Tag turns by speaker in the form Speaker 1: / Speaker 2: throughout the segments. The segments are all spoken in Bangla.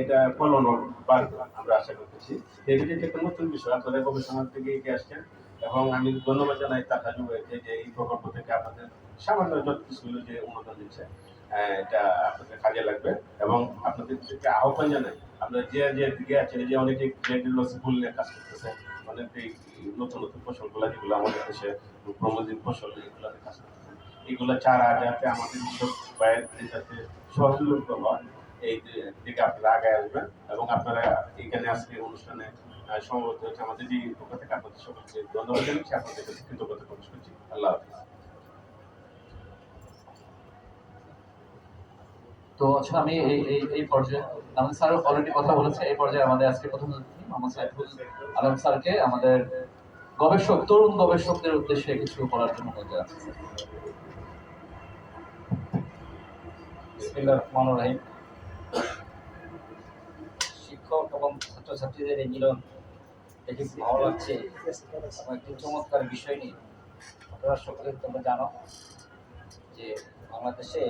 Speaker 1: এটা ফলন বাড়বে, আমরা আশা করতেছি। এটা যে একটা নতুন বিষয়। আপনারা গবেষণা থেকে এগিয়ে আসছেন এবং আমি ধন্যবাদ জানাই টাকা যুগকে যে এই প্রকল্প থেকে আপনাদের সামান্য যত কিছু যে উন্নতি দিচ্ছে এটা আপনাদের কাজে লাগবে। এবং আপনাদের থেকে আহ্বান জানাই, আপনারা যে যে দিকে আছেন, এই যে অনেকে যেগুলো ফুল নিয়ে কাজ করতেছে অনেক এই নতুন নতুন ফসলগুলো, যেগুলো আমাদের দেশে প্রমোদিত ফসল, এগুলোতে কাজ করতেছে এগুলো চারা যাতে আমাদের কৃষক ভাইয়ের যাতে সহজলভ্য হয় এই দিকে আপনারা আগে আসবেন এবং আপনারা এখানে আজকে অনুষ্ঠানে সমবেত হচ্ছে আমাদের যে পক্ষ থেকে আপনাদের সকলকে ধন্যবাদ জানাচ্ছি। আপনাদের কাছে কৃতজ্ঞতা প্রকাশ করছি। আল্লাহ হাফিজ।
Speaker 2: তো আচ্ছা আমি এই এই এই পর্যায়ে আমাদের স্যার অলরেডি কথা বলেছে এই পর্যায়ে আমাদের আজকে প্রথম অতিথি মোহাম্মদ সাইফুল আলম স্যারকে আমাদের গবেষক তরুণ গবেষকদের উদ্দেশ্যে কিছু বলার জন্য বলতে আছে
Speaker 3: বিসমিল্লাহির রহমানির রহিম। শিক্ষক এবং ছাত্রছাত্রীদের এই মিলন দেখে ভালো লাগছে। একটি চমৎকার বিষয় নিয়ে আপনারা সকলে তোমরা জানো যে বাংলাদেশে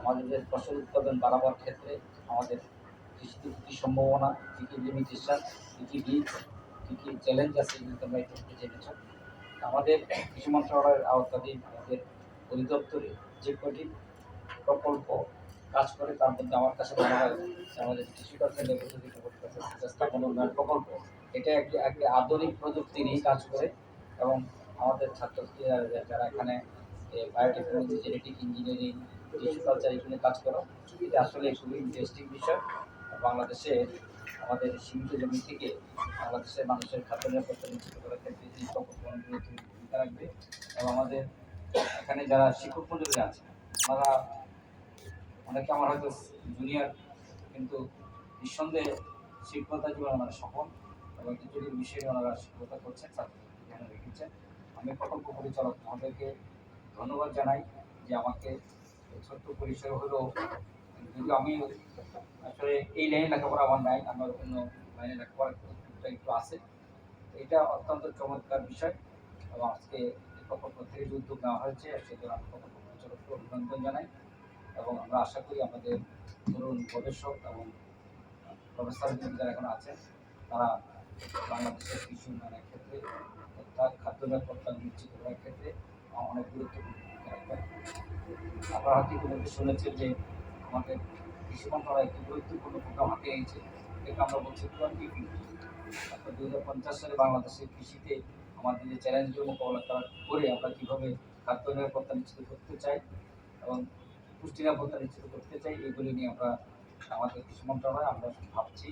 Speaker 3: আমাদের যে ফসল উৎপাদন বাড়াবার ক্ষেত্রে আমাদের কৃষিতে কী সম্ভাবনা, কী কী লিমিটেশন কী কী দিক কী কী চ্যালেঞ্জ আছে এগুলো তোমরা একটু জেনেছ। আমাদের কৃষি মন্ত্রণালয়ের আওতাধীন আমাদের অধিদপ্তরে যে কটি কাজ করে, তার মধ্যে আমার কাছে মনে হয় আমাদের কৃষিকার্যের স্থাপন উন্নয়ন প্রকল্প, এটা একটি একটি আধুনিক প্রযুক্তি নিয়ে কাজ করে এবং আমাদের ছাত্রছাত্রীরা যারা এখানে biotechnology genetic engineering tissue culture কাজ করো, এটা আসলে খুবই ইন্টারেস্টিং বিষয়। বাংলাদেশে, আমাদের সীমিত জমি থেকে বাংলাদেশের মানুষের খাদ্য নিরাপত্তা নিশ্চিত করার ক্ষেত্রে এই প্রকল্প অনেকগুলো ভূমিকা রাখবে। এবং আমাদের এখানে যারা শিক্ষক মন্ডলী আছে তারা অনেকে আমার হয়তো জুনিয়র কিন্তু নিঃসন্দেহে শিক্ষকতা জীবনে ওনারা সফল এবং জটিল বিষয়ে ওনারা শিক্ষকতা করছেন ধ্যানে রেখেছেন। আমি প্রকল্প পরিচালক মহোদয়কে ধন্যবাদ জানাই যে আমাকে ছোট্ট পরিসরে হলেও, যদিও আমি আসলে এই লাইনে লেখাপড়া আমার নাই, আমার অন্য লাইনে লেখাপড়া একটু আছে। এটা অত্যন্ত চমৎকার বিষয় এবং আজকে প্রকল্প থেকে যে উদ্যোগ নেওয়া হয়েছে, সেজন্য আমি প্রকল্প পরিচালককে অভিনন্দন জানাই। আমরা আশা করি আমাদের তরুণ গবেষক এবং প্রফেসর যারা এখন আছেন, তারা বাংলাদেশের কৃষি উন্নয়নের ক্ষেত্রে তথা খাদ্য নিরাপত্তা নিশ্চিত করার ক্ষেত্রে অনেক গুরুত্বপূর্ণ ভূমিকা রাখবেন। আপনারা হয়তো ইতিমধ্যে শুনেছেন যে আমাদের কৃষি মন্ত্রণালয় একটি গুরুত্বপূর্ণ প্রোগ্রাম হাতে নিয়েছে এটা আমরা বলছি টোয়েন্টি ফিফটি। অর্থাৎ দু হাজার পঞ্চাশ সালে বাংলাদেশের কৃষিতে আমাদের যে চ্যালেঞ্জগুলো মোকাবেলা করে আমরা কীভাবে খাদ্য নিরাপত্তা নিশ্চিত করতে চাই এবং পুষ্টি নিরাপত্তা নিশ্চিত করতে চাই, এগুলি নিয়ে আমরা আমাদের কৃষি মন্ত্রণালয়, আমরা ভাবছি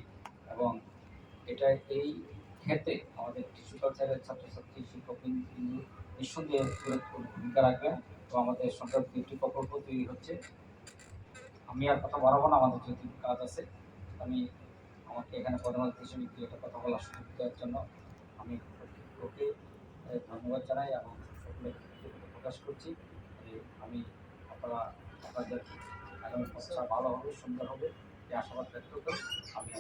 Speaker 3: এবং এটা এই ক্ষেত্রে আমাদের টিস্যু কালচারের ছাত্রছাত্রী শিক্ষক নিঃসন্দেহে ভূমিকা রাখবেন এবং আমাদের সরকার দুটি প্রকল্প তৈরি হচ্ছে। আমি আর কথা বাড়াবো না, আমাদের যেহেতু কাজ আছে, আমি আমাকে এখানে প্রধান হিসেবে দু একটা কথা বলার সুযোগ দেওয়ার জন্য আমি ওকে ধন্যবাদ জানাই এবং সকলে প্রকাশ করছি। আমি আপনারা আপনাদের আগামী বছর হবে সুন্দর হবে এই আশাবাদ ব্যক্ত করে আমি